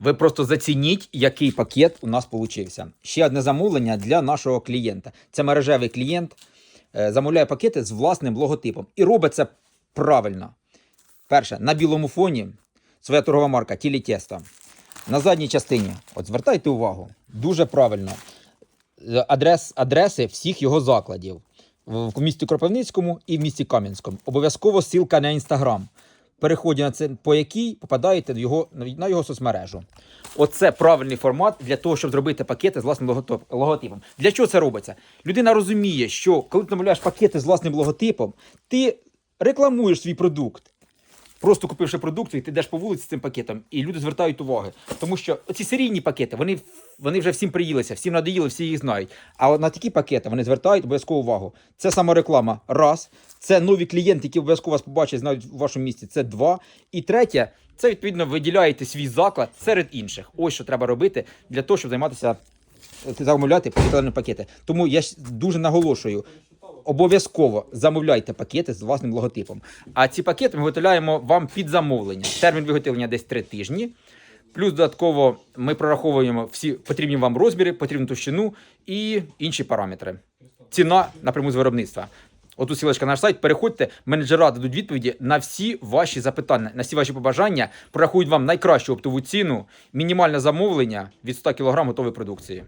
Ви просто зацініть, який пакет у нас получився. Ще одне замовлення для нашого клієнта. Це мережевий клієнт е, замовляє пакети з власним логотипом. І робить це правильно. Перше, на білому фоні своя торгова марка Тілі Тесто. На задній частині, от звертайте увагу, дуже правильно. Е, Адрес, адреси всіх його закладів в місті Кропивницькому і в місті Кам'янському. Обов'язково ссылка на інстаграм. Переході на це, по якій попадаєте в його, на його соцмережу. Оце правильний формат для того, щоб зробити пакети з власним логотип- логотипом. Для чого це робиться? Людина розуміє, що коли ти намовляєш пакети з власним логотипом, ти рекламуєш свій продукт. Просто купивши продукцію, ти йдеш по вулиці з цим пакетом, і люди звертають уваги. Тому що ці серійні пакети, вони, вони вже всім приїлися, всім надоїли, всі їх знають. А на такі пакети вони звертають обов'язково увагу. Це самореклама. Раз. Це нові клієнти, які обов'язково вас побачать, знають в вашому місті. Це два. І третє, це відповідно виділяєте свій заклад серед інших. Ось що треба робити для того, щоб займатися е, замовляти поліетиленові пакети. Тому я дуже наголошую. Обов'язково замовляйте пакети з власним логотипом. А ці пакети ми виготовляємо вам під замовлення. Термін виготовлення десь 3 тижні. Плюс додатково ми прораховуємо всі потрібні вам розміри, потрібну товщину і інші параметри. Ціна напряму з виробництва. Отут сілочка на наш сайт. Переходьте, менеджера дадуть відповіді на всі ваші запитання, на всі ваші побажання. Прорахують вам найкращу оптову ціну, мінімальне замовлення від 100 кг готової продукції.